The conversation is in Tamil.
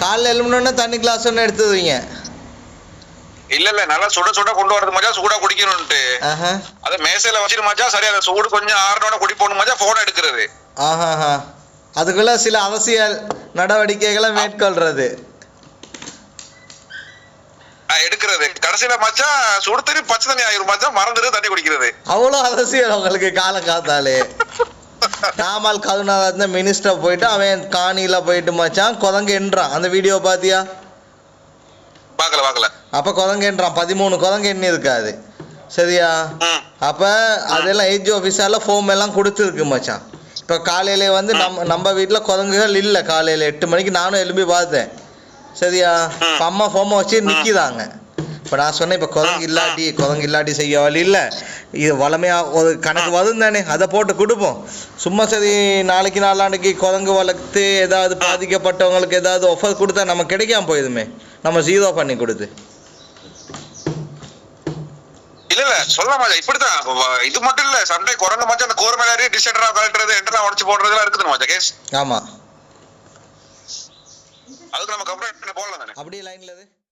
காலைல எழுமணுன்னா தண்ணி கிளாஸ் ஒன்று எடுத்து வைங்க இல்ல இல்ல நல்லா சுட சுட கொண்டு வரது மச்சான் சூடா குடிக்கணும்ட்டு ஆஹா. அத மேசையில வச்சிரு மச்சான் சரி அந்த சூடு கொஞ்சம் ஆறனோட குடிப்போம் மச்சான் போன் எடுக்கிறது. ஆஹாஹா அதுக்குள்ள சில அரசியல் நடவடிக்கைகளை மேற்கொள்றது. ஆ, எடுக்கிறது. கடைசியில மச்சான் சுடு தண்ணி பச்சை தண்ணி ஆயிரும் மச்சான் மறந்துட்டு தண்ணி குடிக்கிறது. அவ்வளோ அரசியல் உங்களுக்கு காலம் காத்தாலே. நாமல் கருணாநாதன் மினிஸ்டர் போயிட்டு அவன் காணியில போயிட்டு மச்சான் குரங்கென்றான். அந்த வீடியோ பாத்தியா? பாக்கல பாக்கல அப்போ குரங்கென்றான். பதிமூணு குரங்கு எண்ணி இருக்காது சரியா அப்போ அதெல்லாம் ஏஜ் ஆஃபீஸால ஃபோம் எல்லாம் கொடுத்துருக்கு மச்சான். இப்போ காலையில வந்து நம்ம நம்ம வீட்டில் குரங்குகள் இல்லை. காலையில் எட்டு மணிக்கு நானும் எழுப்பி பார்த்தேன். சரியா? அம்மா ஃபோமை வச்சு நிற்கிதாங்க இப்போ நான் சொன்னேன் இப்போ குரங்கு இல்லாட்டி குரங்கு இல்லாட்டி செய்ய வழி இல்லை. இது வளமையாக ஒரு கணக்கு வரும் தானே அதை போட்டு கொடுப்போம். சும்மா சரி நாளைக்கு நாளாண்டுக்கு குரங்கு வளர்த்து ஏதாவது பாதிக்கப்பட்டவங்களுக்கு ஏதாவது ஆஃபர் கொடுத்தா நம்ம கிடைக்காம போயிடுமே நம்ம ஜீரோ பண்ணி கொடுத்து. இல்ல இல்ல சொல்ல மச்சான் இப்படித்தான். வ- இது மட்டும் இல்ல சண்டை குரங்கு மச்சான் அந்த கோர் மேலே டிஸ்டரா கழட்டுறது என்டரா உடச்சு போடுறதுலாம் இருக்குது மச்சான் கேஸ் ஆமாம் அதுக்கு நம்ம கம்ப்ளைண்ட் போடலாம் தானே. அப்படியே லைனில்